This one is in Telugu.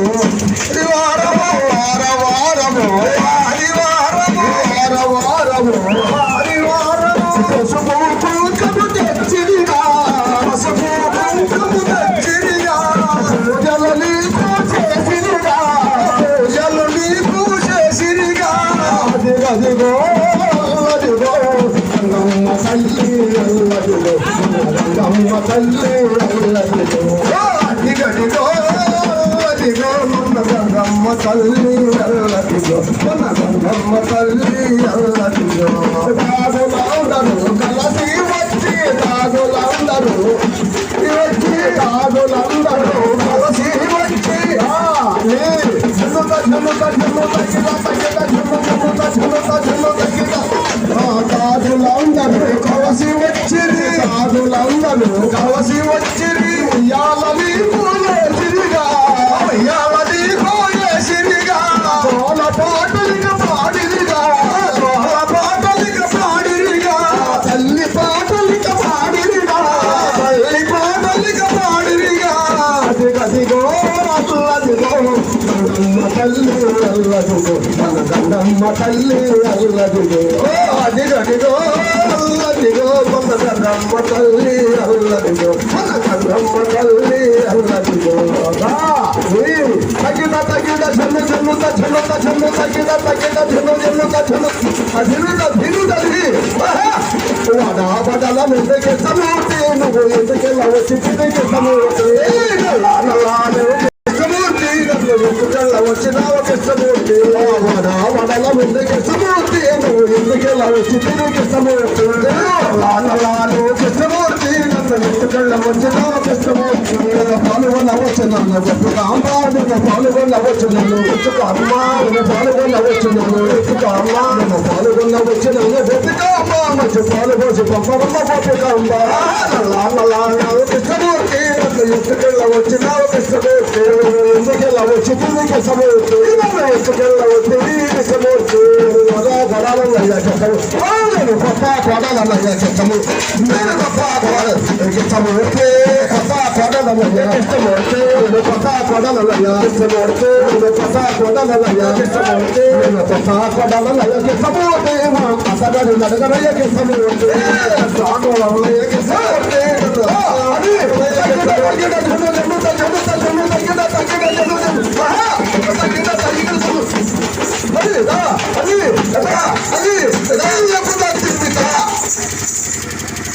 ఆదివారము వారవారము ఆదివారము వారవారము ఆదివారము పసుపు కుంకుమ తెచ్చిరిగా పసుపు కుంకుమ తెచ్చిరిగా పూజలు నీకు చేసిరిగా పూజలు నీకు చేసిరిగా అదిగదిగో అదిగో గంగమ్మ తల్లి అల్లదిగో గంగమ్మ తల్లి అల్లదిగో గంగమ్మ తల్లి అల్లదిగో మన గంగమ్మ తల్లి అల్లదిగో తాగులందరూ కలసి వచ్చి తాగులందరూ వచ్చి తాగులందరూ కలసి వచ్చి. ఆ, నీ జనుక జనుక జనుక తగిన తగిన జనుక జనుక జనుక తాగులందరూ కలసి వచ్చిరి తాగులందరూ కలసి వచ్చిరి తల్లి అల్లదిగో మన గంగమ్మ తల్లి అల్లదిగో ఓ అదిగదిగో అల్లదిగో మన గంగమ్మ తల్లి అల్లదిగో మన గంగమ్మ తల్లి అల్లదిగో తగిన తగిన చెన్ను చెన్నుత చెన్నుత చెన్ను తగిన తగిన చెన్ను చెన్నుత చెన్ను అదినుద దినుదది వాడా బడల ముందుకి సమూర్తి నువ్వు ఎందుకెళ్ళ వచ్చి తిరిగి ఎందుకెళ్ళ వచ్చి తిరిగి సమూర్తి నల్లా కృష్ణమూర్తి ఎందుకెళ్ళ వచ్చినావ కృష్ణమూర్తి పాల్గొన్న వచ్చినాను గొప్పగా పాల్గొన్న వచ్చినాను పాల్గొన్న వచ్చినాను పాల్గొన్న వచ్చినాను మంచి పంపమ్మ నల్లా నల్లా కృష్ణమూర్తి నన్ను ఎందుకెళ్ళ వచ్చి తిరిగి సమూర్తి నన్ను వచ్చి తిరిగి సమూర్తి అలా గడాలన్నయ్యా నేను గొప్ప కొడాలన్నయ్యా చెత్తము నేను గొప్ప సమూర్తి గొప్ప కొడాలన్నయ్యా చెత్తమూర్తి నేను గొప్ప కొడాలన్నయ్యా చెత్తమూర్తి నేను కొడాలన్నయ్యా నేను కొడాలన్నయ్యా అసలు నడగనయ్యా Let's go!